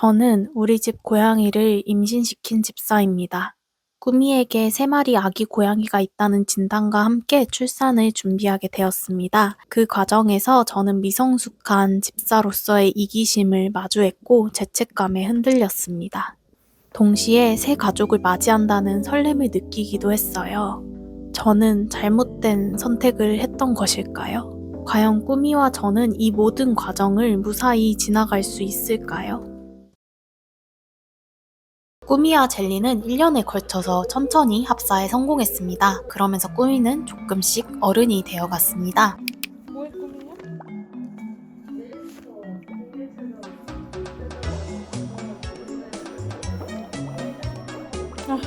저는 우리 집 고양이를 임신시킨 집사입니다. 꾸미에게 세 마리 아기 고양이가 있다는 진단과 함께 출산을 준비하게 되었습니다. 그 과정에서 저는 미성숙한 집사로서의 이기심을 마주했고 죄책감에 흔들렸습니다. 동시에 새 가족을 맞이한다는 설렘을 느끼기도 했어요. 저는 잘못된 선택을 했던 것일까요? 과연 꾸미와 저는 이 모든 과정을 무사히 지나갈 수 있을까요? 꾸미와 젤리는 1년에 걸쳐서 천천히 합사에 성공했습니다. 그러면서 꾸미는 조금씩 어른이 되어갔습니다. 아.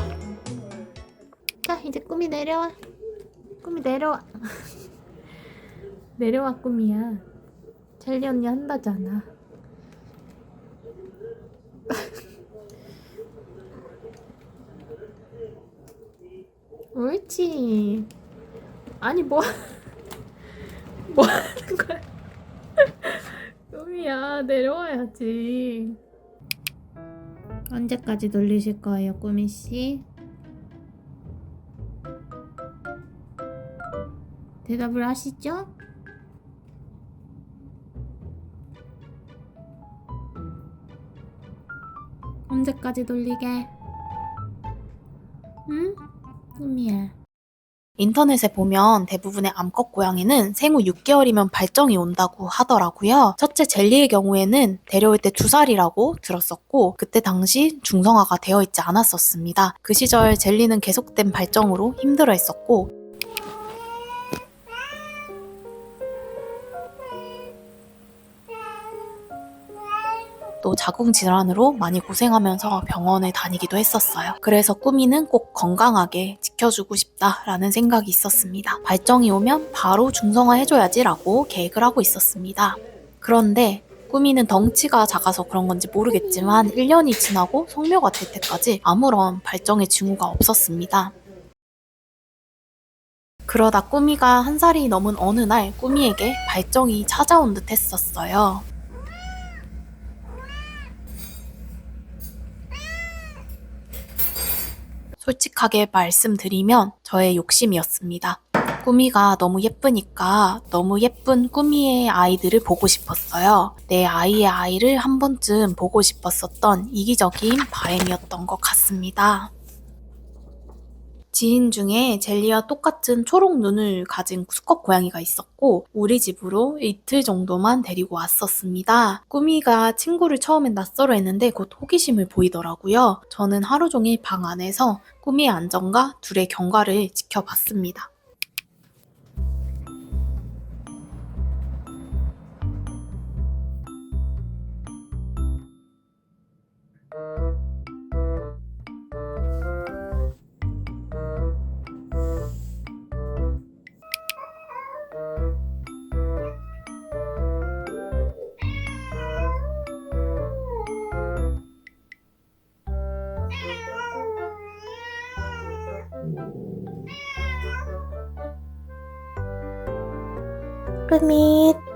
자 이제 꿈이 내려와 꿈이 내려와 내려와 꿈이야 젤리 언니 한다잖아 옳지 아니 뭐 뭐 하는 거야? 꿈이야 내려와야지. 언제까지 놀리실 거예요, 꾸미 씨? 대답을 하시죠? 언제까지 놀리게? 응? 꿈이야. 인터넷에 보면 대부분의 암컷 고양이는 생후 6개월이면 발정이 온다고 하더라고요. 첫째 젤리의 경우에는 데려올 때 2살이라고 들었었고 그때 당시 중성화가 되어 있지 않았었습니다. 그 시절 젤리는 계속된 발정으로 힘들어 했었고 또 자궁 질환으로 많이 고생하면서 병원에 다니기도 했었어요. 그래서 꾸미는 꼭 건강하게 지켜주고 싶다라는 생각이 있었습니다. 발정이 오면 바로 중성화 해줘야지라고 계획을 하고 있었습니다. 그런데 꾸미는 덩치가 작아서 그런 건지 모르겠지만 1년이 지나고 성묘가 될 때까지 아무런 발정의 징후가 없었습니다. 그러다 꾸미가 한 살이 넘은 어느 날 꾸미에게 발정이 찾아온 듯 했었어요. 솔직하게 말씀드리면 저의 욕심이었습니다. 꾸미가 너무 예쁘니까 너무 예쁜 꾸미의 아이들을 보고 싶었어요. 내 아이의 아이를 한 번쯤 보고 싶었었던 이기적인 바램이었던 것 같습니다. 지인 중에 젤리와 똑같은 초록 눈을 가진 수컷 고양이가 있었고 우리 집으로 이틀 정도만 데리고 왔었습니다. 꾸미가 친구를 처음엔 낯설어 했는데 곧 호기심을 보이더라고요. 저는 하루 종일 방 안에서 꾸미의 안전과 둘의 경과를 지켜봤습니다. 꾸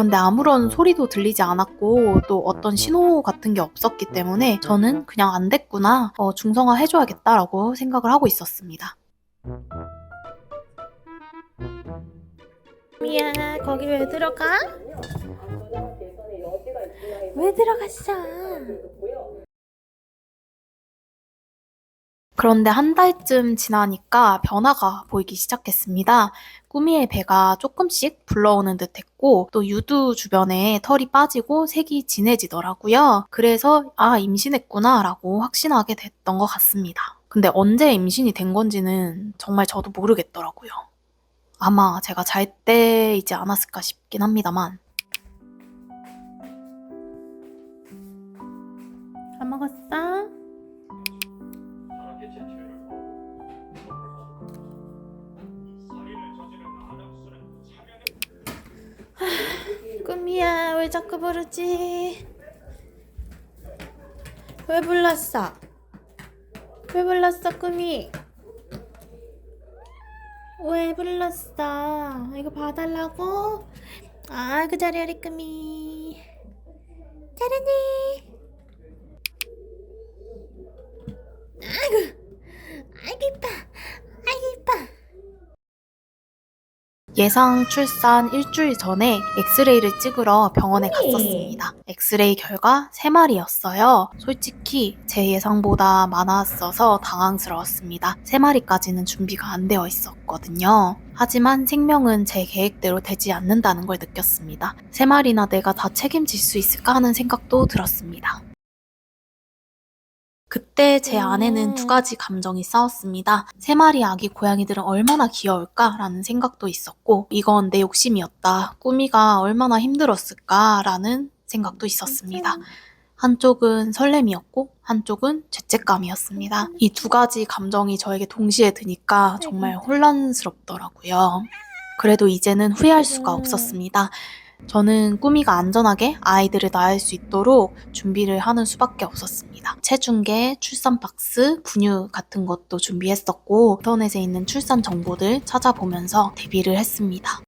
그런데 아무런 소리도 들리지 않았고 또 어떤 신호 같은 게 없었기 때문에 저는 그냥 안 됐구나 어, 중성화 해줘야겠다라고 생각을 하고 있었습니다. 꾸미야 거기 왜 들어가? 왜 들어갔어? 그런데 한 달쯤 지나니까 변화가 보이기 시작했습니다. 꾸미의 배가 조금씩 불러오는 듯 했고, 또 유두 주변에 털이 빠지고 색이 진해지더라고요. 그래서, 아, 임신했구나, 라고 확신하게 됐던 것 같습니다. 근데 언제 임신이 된 건지는 정말 저도 모르겠더라고요. 아마 제가 잘 때이지 않았을까 싶긴 합니다만. 다 먹었어? 꿈이야 왜 자꾸 부르지? 왜 불렀어? 왜 불렀어 꿈이? 왜 불렀어? 이거 봐달라고? 아, 그 자리 우리 꿈이. 잘하네. 아이고, 아이고 이뻐, 아이고 이뻐. 예상 출산 일주일 전에 엑스레이를 찍으러 병원에 갔었습니다. 엑스레이 결과 3마리였어요. 솔직히 제 예상보다 많았어서 당황스러웠습니다. 3마리까지는 준비가 안 되어 있었거든요. 하지만 생명은 제 계획대로 되지 않는다는 걸 느꼈습니다. 3마리나 내가 다 책임질 수 있을까 하는 생각도 들었습니다. 그때 제 안에는 두 가지 감정이 싸웠습니다. 세 마리 아기 고양이들은 얼마나 귀여울까라는 생각도 있었고, 이건 내 욕심이었다. 꾸미가 얼마나 힘들었을까라는 생각도 있었습니다. 한쪽은 설렘이었고, 한쪽은 죄책감이었습니다. 이 두 가지 감정이 저에게 동시에 드니까 정말 혼란스럽더라고요. 그래도 이제는 후회할 수가 없었습니다. 저는 꾸미가 안전하게 아이들을 낳을 수 있도록 준비를 하는 수밖에 없었습니다. 체중계, 출산 박스, 분유 같은 것도 준비했었고 인터넷에 있는 출산 정보들 찾아보면서 대비를 했습니다.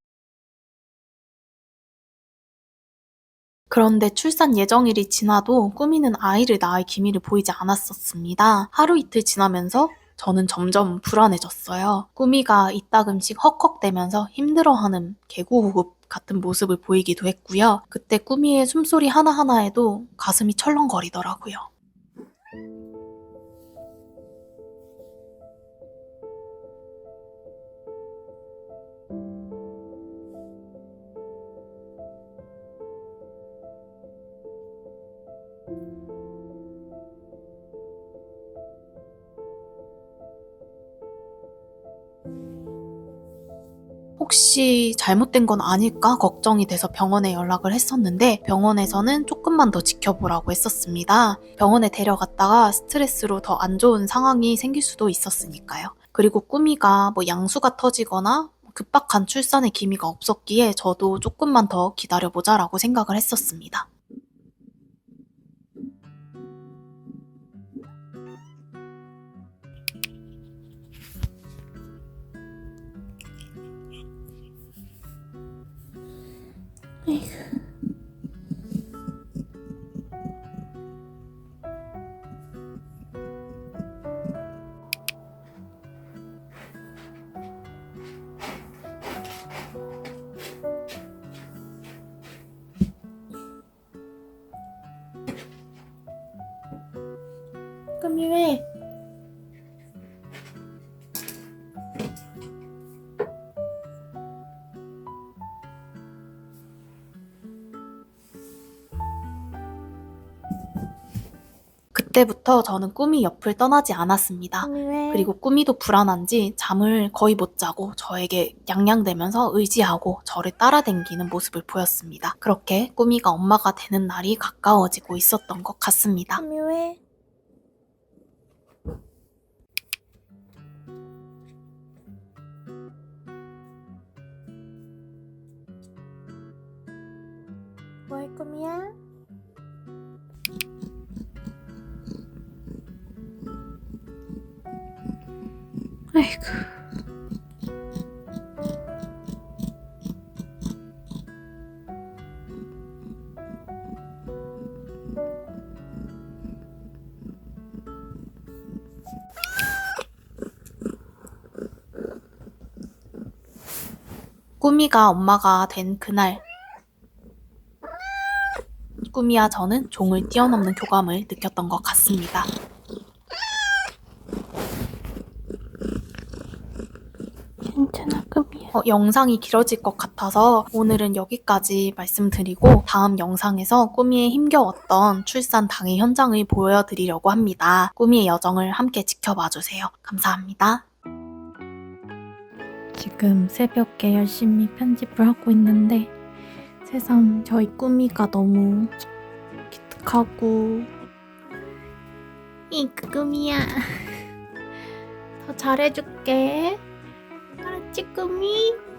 그런데 출산 예정일이 지나도 꾸미는 아이를 낳을 기미를 보이지 않았었습니다. 하루 이틀 지나면서 저는 점점 불안해졌어요. 꾸미가 이따금씩 헉헉대면서 힘들어하는 개구호흡 같은 모습을 보이기도 했고요. 그때 꾸미의 숨소리 하나하나에도 가슴이 철렁거리더라고요. 혹시 잘못된 건 아닐까 걱정이 돼서 병원에 연락을 했었는데 병원에서는 조금만 더 지켜보라고 했었습니다. 병원에 데려갔다가 스트레스로 더 안 좋은 상황이 생길 수도 있었으니까요. 그리고 꾸미가 뭐 양수가 터지거나 급박한 출산의 기미가 없었기에 저도 조금만 더 기다려보자라고 생각을 했었습니다. 꾸미 그때부터 저는 꾸미 옆을 떠나지 않았습니다. 그리고 꾸미도 불안한지 잠을 거의 못 자고 저에게 양양대면서 의지하고 저를 따라댕기는 모습을 보였습니다. 그렇게 꾸미가 엄마가 되는 날이 가까워지고 있었던 것 같습니다. 꿈이 왜? 뭐할 꿈이야? 아이고. 꾸미가 엄마가 된 그날 꾸미와 저는 종을 뛰어넘는 교감을 느꼈던 것 같습니다. 괜찮아 꿈이야. 어, 영상이 길어질 것 같아서 오늘은 여기까지 말씀드리고 다음 영상에서 꾸미의 힘겨웠던 출산 당일 현장을 보여드리려고 합니다. 꾸미의 여정을 함께 지켜봐 주세요. 감사합니다. 지금 새벽에 열심히 편집을 하고 있는데 세상 저희 꾸미가 너무 기특하고 잉크 꾸미야. 더 잘해줄게. 알았지 꾸미?